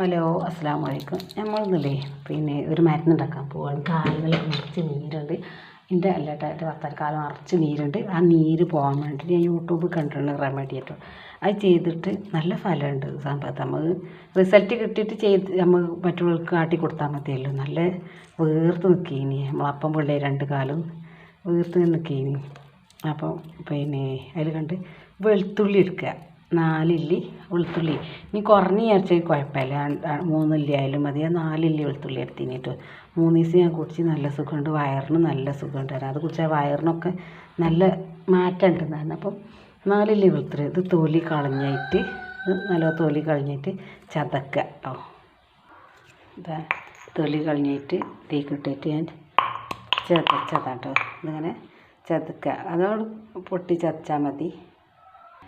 Hello അസ്സാം വലൈക്കും നമ്മളിന്നില്ലേ പിന്നെ ഒരു മരുന്ന് ഉണ്ടാക്കാൻ പോവാണ്. കാലുകളൊക്കെ നിറച്ച് നീരുണ്ട്. എന്റെ അല്ലാട്ട എന്റെ ഭർത്താൻ കാലം നിറച്ച് നീരുണ്ട്. ആ നീര് പോകാൻ വേണ്ടിയിട്ട് ഞാൻ യൂട്യൂബിൽ കണ്ടിട്ടുണ്ട് റെമഡി ആയിട്ട്. അത് ചെയ്തിട്ട് നല്ല ഫലമുണ്ട് സംഭവത്ത് നമുക്ക് റിസൾട്ട് കിട്ടിയിട്ട് ചെയ്ത് നമ്മൾ മറ്റുള്ളവർക്ക് കാട്ടി കൊടുത്താൽ മതിയല്ലോ. നല്ല വീർത്ത് നിൽക്കീനി. നമ്മളപ്പം പിള്ളേ രണ്ട് കാലും വീർത്ത് നിൽക്കീനി. അപ്പം പിന്നെ അതിൽ കണ്ട് വെളുത്തുള്ളി എടുക്കുക. നാലില്ലി വെളുത്തുള്ളി. ഇനി കുറഞ്ഞ് വിചാരിച്ചാൽ കുഴപ്പമില്ല. മൂന്നില്ലി ആയാലും മതി. ആ നാലില്ലി വെളുത്തുള്ളി എടുത്തിനിട്ട്. മൂന്ന് ദിവസം ഞാൻ കുടിച്ച് നല്ല സുഖമുണ്ട്. വയറിന് നല്ല സുഖമുണ്ട്. അത് കുടിച്ചാൽ വയറിനൊക്കെ നല്ല മാറ്റം ഉണ്ടെന്നാണ്. അപ്പം നാലില്ലി വെളുത്തുള്ളി. ഇത് തൊലി കളഞ്ഞിട്ട് നല്ല തൊലി കളഞ്ഞിട്ട് ചതക്കുക. കേട്ടോ ഇതാ തൊലി കളഞ്ഞിട്ട് തീക്കിട്ടിട്ട് ഞാൻ ചതച്ചതാട്ടോ ഇതിങ്ങനെ ചതക്കുക. അതോട് പൊട്ടി ചതച്ചാൽ മതി.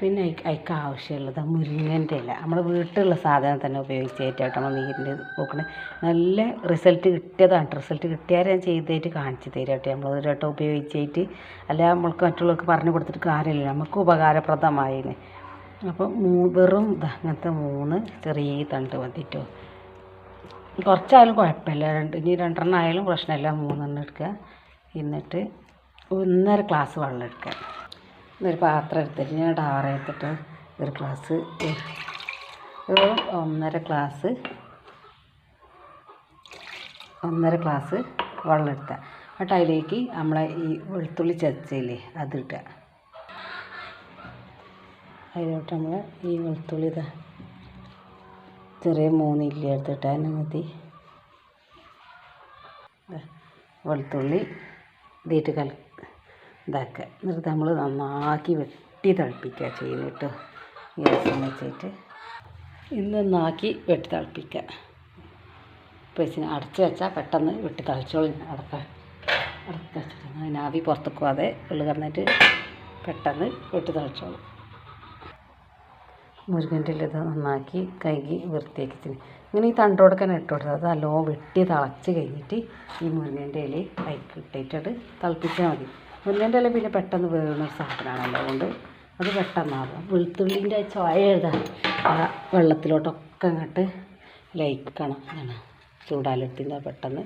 പിന്നെ അതിക്ക് ആവശ്യമുള്ളത് മുരിങ്ങന്റെ ഇല. നമ്മൾ വീട്ടിലുള്ള സാധനം തന്നെ ഉപയോഗിച്ചായിട്ടാണ് നമ്മൾ നീരിന്റെ നോക്കണേ. നല്ല റിസൾട്ട് കിട്ടിയതാണ് റിസൾട്ട് കിട്ടിയാൽ ഞാൻ ചെയ്തിട്ട് കാണിച്ചു കേട്ടോ. നമ്മൾ ഒരു വട്ടം ഉപയോഗിച്ചിട്ട് അല്ല നമ്മൾക്ക് മറ്റുള്ളവർക്ക് പറഞ്ഞു കൊടുത്തിട്ട് കാര്യമില്ല. നമുക്ക് ഉപകാരപ്രദമായിന്. അപ്പം വെറും അങ്ങനത്തെ മൂന്ന് ചെറിയ തണ്ട് മതിട്ടോ കുറച്ചായാലും കുഴപ്പമില്ല. രണ്ട് ഇനി രണ്ടെണ്ണം ആയാലും പ്രശ്നമില്ല. മൂന്നെണ്ണം എടുക്കുക. എന്നിട്ട് ഒന്നര ഗ്ലാസ് വെള്ളം എടുക്കുക. ഒരു പാത്രം എടുത്തിട്ട് ഞാൻ ഡാറെടുത്തിട്ട് ഒരു ഗ്ലാസ് ഒരു ഒന്നര ഗ്ലാസ് ഒന്നര ഗ്ലാസ് വെള്ളം എടുക്കുക എന്നിട്ട് അതിലേക്ക് നമ്മളെ ഈ വെളുത്തുള്ളി ചതച്ചില്ലേ അതിടുക അതിലോട്ട് നമ്മൾ ഈ വെളുത്തുള്ളി ഇതാ ചെറിയ മൂന്ന് ഇല്ലി എടുത്തിട്ടാൽ മതി. വെളുത്തുള്ളി ഇതിട്ട് കല ഇതാക്കുക എന്നിട്ട് നമ്മൾ നന്നാക്കി വെട്ടി തിളപ്പിക്കുക ചെയ്യുന്നിട്ട് ഗ്യാസിൽ വെച്ചിട്ട്. ഇന്ന് നന്നാക്കി വെട്ടി തിളപ്പിക്കുക. പിന്നെ അടച്ച് വെച്ചാൽ പെട്ടെന്ന് വെട്ടി തിളച്ചോളും. അടക്ക അടക്ക വെച്ചിട്ട് ആവി പുറത്തേക്ക് പോകാതെ ഉള്ളു കിടന്നിട്ട് പെട്ടെന്ന് വെട്ടി തിളച്ചോളും. മുരുകന്റെ ഇത് നന്നാക്കി കഴുകി വൃത്തിയാക്കി ഇങ്ങനെ ഈ തണ്ടോടൊക്കെ ഇട്ട് കൊടുത്തത് അത് വെട്ടി തിളച്ച് കഴിഞ്ഞിട്ട് ഈ മുരുകന്റെ ഇല കൈക്ക് ഇട്ടിട്ടത് തിളപ്പിച്ചാൽ മതി. മുരിങ്ങന്റെ ഇല പിന്നെ പെട്ടെന്ന് വേകുന്ന സാധനമാണല്ലോ അതുകൊണ്ട് അത് പെട്ടെന്നാകും വെളുത്തുള്ളിന്റെ ചോയ എഴുതാം ആ വെള്ളത്തിലോട്ടൊക്കെ അങ്ങോട്ട് ലയിക്കണം. അങ്ങനെ ചൂടാലെടുത്തിന്റെ പെട്ടെന്ന്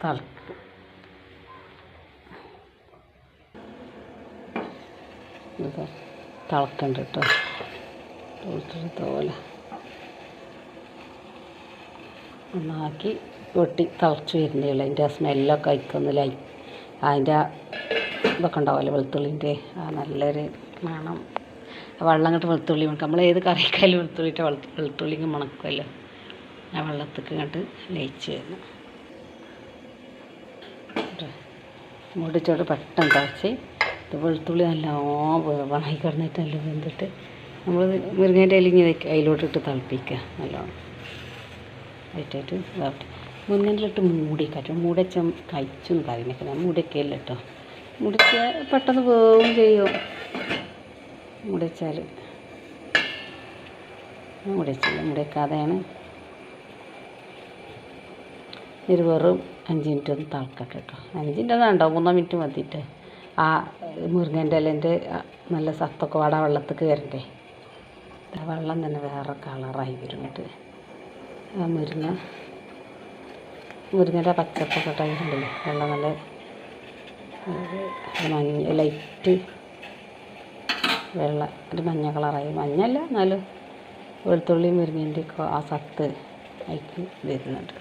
തിളക്കും ഇത് തിളക്കണ്ട കേട്ടോ. പോലെ. ഒന്നാക്കി വെട്ടി തിളച്ച് വരുന്നേയുള്ളൂ അതിന്റെ ആ സ്മെല്ലൊക്കെ അയക്കൊന്നില്ലായി അതിന്റെ ഇതൊക്കെ ഉണ്ടാവുമല്ലോ വെളുത്തുള്ളിന്റെ ആ നല്ലൊരു മണം. വെള്ളം കണ്ടിട്ട് വെളുത്തുള്ളി മണക്കും. നമ്മൾ ഏത് കറിക്കായാലും വെളുത്തുള്ളിന്റെ വെളുത്തുള്ളി മണക്കുമല്ലോ. ആ വെള്ളത്തേക്ക് കണ്ട് ലയിച്ച് വരുന്നു മുടിച്ചോട് പെട്ടെന്ന് തിളച്ച് ഇത് വെളുത്തുള്ളി നല്ലോണം വേവണമായി കിടന്നിട്ട് നല്ല വെന്തിട്ട് നമ്മൾ മുരിങ്ങേന്റെ ഇലിങ്ങി അതിലോട്ടിട്ട് തിളപ്പിക്കുക നല്ലോണം. ആയിട്ടായിട്ട് ഇതാവട്ടെ. മുരിങ്ങേന്റെ മൂടി കാറ്റും മൂടച്ച കഴിച്ചു കറിനൊക്കെ മൂടിയൊക്കെ അല്ല കേട്ടോ മുടിച്ച പെട്ടെന്ന് വേവും ചെയ്യും. മുടിച്ചാൽ മുടിച്ചില്ല മുടിക്കാതെയാണ് ഒരു വെറും അഞ്ച് മിനിറ്റ് ഒന്ന് തിളക്കട്ടെ കേട്ടോ അഞ്ച് മിനിറ്റ് ഒന്നും ഉണ്ടോ മൂന്നോ മിനിറ്റ് മതിയിട്ട് ആ മുരിങ്ങന്റെ ഇലേന്റെ നല്ല സത്തൊക്കെ വാട വെള്ളത്തേക്ക് വരണ്ടേ? വെള്ളം തന്നെ വേറെ കളറായി വരും കേട്ട് ആ മുരിങ്ങ മുരിങ്ങന്റെ പച്ചപ്പൊക്കെ ടൈമുണ്ടല്ലോ വെള്ളം നല്ല മഞ്ഞ ലൈറ്റ് വെള്ള ഒരു മഞ്ഞ കളറായി മഞ്ഞല്ല എന്നാലും വെളുത്തുള്ളി മുരിങ്ങന്റെ ആ സത്ത് അതിക്ക് വരുന്നുണ്ട്.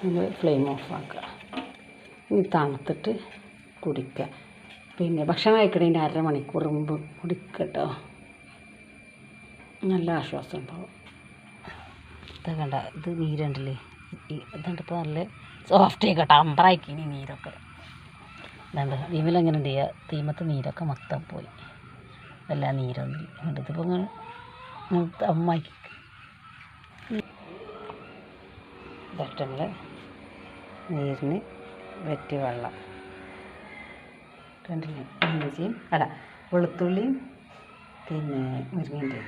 നമ്മൾ ഫ്ലെയിം ഓഫ് ആക്കുക. ഇനി തണുത്തിട്ട് കുടിക്കുക. പിന്നെ ഭക്ഷണം കഴിക്കണതിന്റെ അരമണിക്കൂർ മുമ്പ് കുടിക്കട്ടോ നല്ല ആശ്വാസം ഉണ്ടാവും. ഇത് കണ്ട ഇത് നീരുണ്ടല്ലേ ഇതുണ്ട് നല്ല സോഫ്റ്റ് ആയിക്കോട്ടെ അമ്പറായിക്കിനി നീരൊക്കെ. ഇതുണ്ട് എന്ത് ഉണ്ട് തീമത്ത് നീരൊക്കെ മൊത്തം പോയി. എല്ലാ നീരൊന്നും ഇതിപ്പോൾ ഇങ്ങനെ അമ്മാക്കി ഇതൊക്കെ നമ്മൾ നീരിന് വെറ്റി വെള്ളം. കണ്ടില്ലേ ഇഞ്ചിയും അല്ല വെളുത്തുള്ളിയും പിന്നെ മുരിങ്ങന്റെ